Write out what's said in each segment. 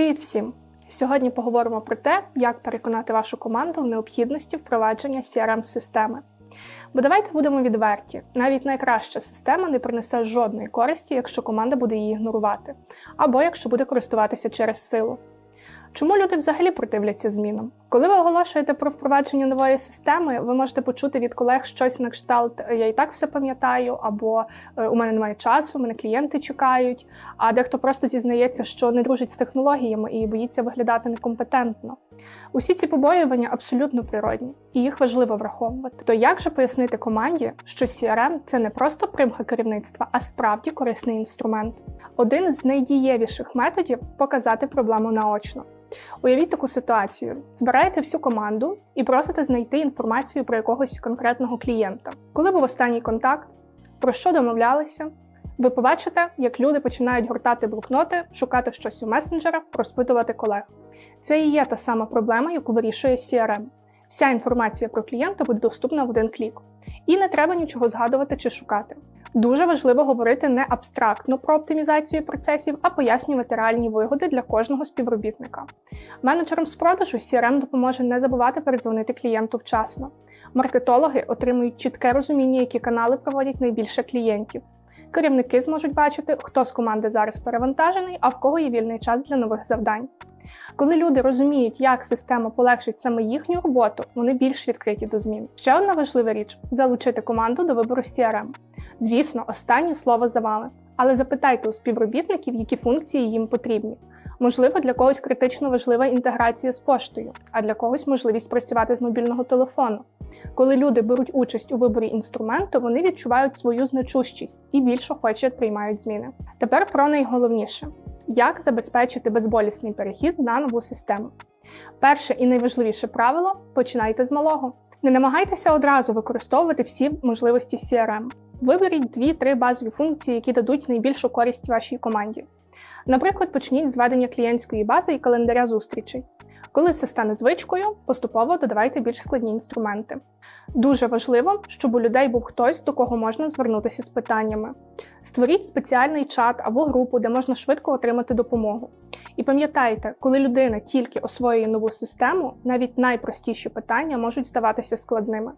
Привіт всім! Сьогодні поговоримо про те, як переконати вашу команду в необхідності впровадження crm системи Бо давайте будемо відверті: навіть найкраща система не принесе жодної користі, якщо команда буде її ігнорувати, або якщо буде користуватися через силу. Чому люди взагалі противляться змінам? Коли ви оголошуєте про впровадження нової системи, ви можете почути від колег щось на кшталт Я і так все пам'ятаю, або «Е, у мене немає часу, мене клієнти чекають. А дехто просто зізнається, що не дружить з технологіями і боїться виглядати некомпетентно. Усі ці побоювання абсолютно природні, і їх важливо враховувати. То як же пояснити команді, що CRM – це не просто примха керівництва, а справді корисний інструмент? Один з найдієвіших методів показати проблему наочно. Уявіть таку ситуацію: збираєте всю команду і просите знайти інформацію про якогось конкретного клієнта. Коли був останній контакт, про що домовлялися? Ви побачите, як люди починають гортати блокноти, шукати щось у месенджерах, розпитувати колег. Це і є та сама проблема, яку вирішує CRM. Вся інформація про клієнта буде доступна в один клік. І не треба нічого згадувати чи шукати. Дуже важливо говорити не абстрактно про оптимізацію процесів, а пояснювати реальні вигоди для кожного співробітника. Менеджерам з продажу CRM допоможе не забувати передзвонити клієнту вчасно. Маркетологи отримують чітке розуміння, які канали проводять найбільше клієнтів. Керівники зможуть бачити, хто з команди зараз перевантажений, а в кого є вільний час для нових завдань. Коли люди розуміють, як система полегшить саме їхню роботу, вони більш відкриті до змін. Ще одна важлива річ залучити команду до вибору CRM. Звісно, останнє слово за вами. Але запитайте у співробітників, які функції їм потрібні. Можливо, для когось критично важлива інтеграція з поштою, а для когось можливість працювати з мобільного телефону. Коли люди беруть участь у виборі інструменту, вони відчувають свою значущість і більш охоче приймають зміни. Тепер про найголовніше: як забезпечити безболісний перехід на нову систему. Перше і найважливіше правило починайте з малого. Не намагайтеся одразу використовувати всі можливості CRM. Виберіть 2-3 базові функції, які дадуть найбільшу користь вашій команді. Наприклад, почніть з ведення клієнтської бази і календаря зустрічей. Коли це стане звичкою, поступово додавайте більш складні інструменти. Дуже важливо, щоб у людей був хтось, до кого можна звернутися з питаннями. Створіть спеціальний чат або групу, де можна швидко отримати допомогу. І пам'ятайте, коли людина тільки освоює нову систему, навіть найпростіші питання можуть здаватися складними.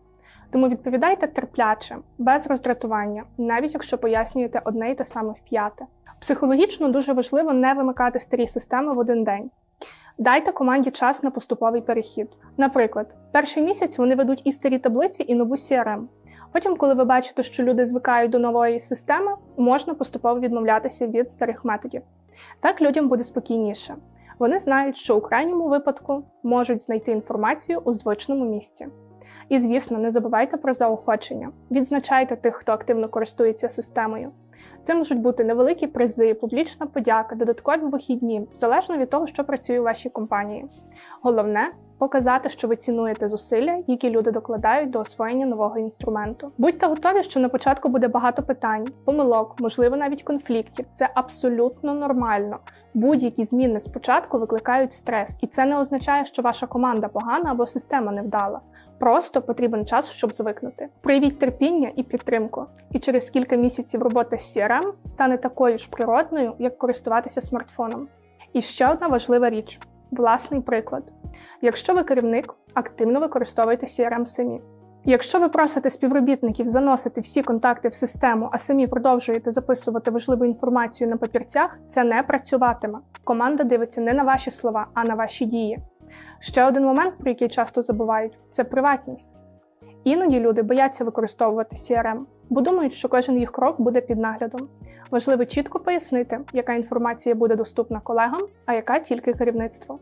Тому відповідайте терпляче, без роздратування, навіть якщо пояснюєте одне й те саме в п'яте. Психологічно дуже важливо не вимикати старі системи в один день. Дайте команді час на поступовий перехід. Наприклад, перший місяць вони ведуть і старі таблиці, і нову CRM. Потім, коли ви бачите, що люди звикають до нової системи, можна поступово відмовлятися від старих методів. Так людям буде спокійніше. Вони знають, що у крайньому випадку можуть знайти інформацію у звичному місці. І, звісно, не забувайте про заохочення. Відзначайте тих, хто активно користується системою. Це можуть бути невеликі призи, публічна подяка, додаткові вихідні, залежно від того, що працює у вашій компанії. Головне показати, що ви цінуєте зусилля, які люди докладають до освоєння нового інструменту. Будьте готові, що на початку буде багато питань, помилок, можливо, навіть конфліктів. Це абсолютно нормально. Будь-які зміни спочатку викликають стрес, і це не означає, що ваша команда погана або система невдала. Просто потрібен час, щоб звикнути. Проявіть терпіння і підтримку. І через кілька місяців роботи з CRM стане такою ж природною, як користуватися смартфоном. І ще одна важлива річ власний приклад. Якщо ви керівник, активно використовуйте CRM самі. Якщо ви просите співробітників заносити всі контакти в систему, а самі продовжуєте записувати важливу інформацію на папірцях, це не працюватиме. Команда дивиться не на ваші слова, а на ваші дії. Ще один момент, про який часто забувають, це приватність. Іноді люди бояться використовувати CRM, бо думають, що кожен їх крок буде під наглядом. Важливо чітко пояснити, яка інформація буде доступна колегам, а яка тільки керівництво.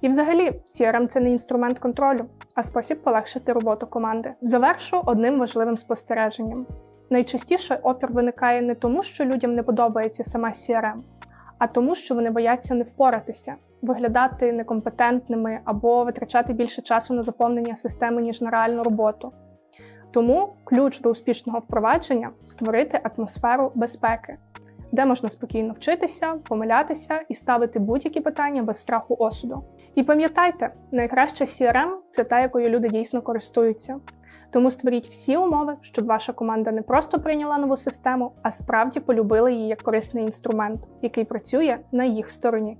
І взагалі, CRM – це не інструмент контролю, а спосіб полегшити роботу команди. Завершу одним важливим спостереженням. Найчастіше опір виникає не тому, що людям не подобається сама CRM, а тому, що вони бояться не впоратися, виглядати некомпетентними або витрачати більше часу на заповнення системи, ніж на реальну роботу. Тому ключ до успішного впровадження створити атмосферу безпеки, де можна спокійно вчитися, помилятися і ставити будь-які питання без страху осуду. І пам'ятайте, найкраща CRM – це та, якою люди дійсно користуються. Тому створіть всі умови, щоб ваша команда не просто прийняла нову систему, а справді полюбила її як корисний інструмент, який працює на їх стороні.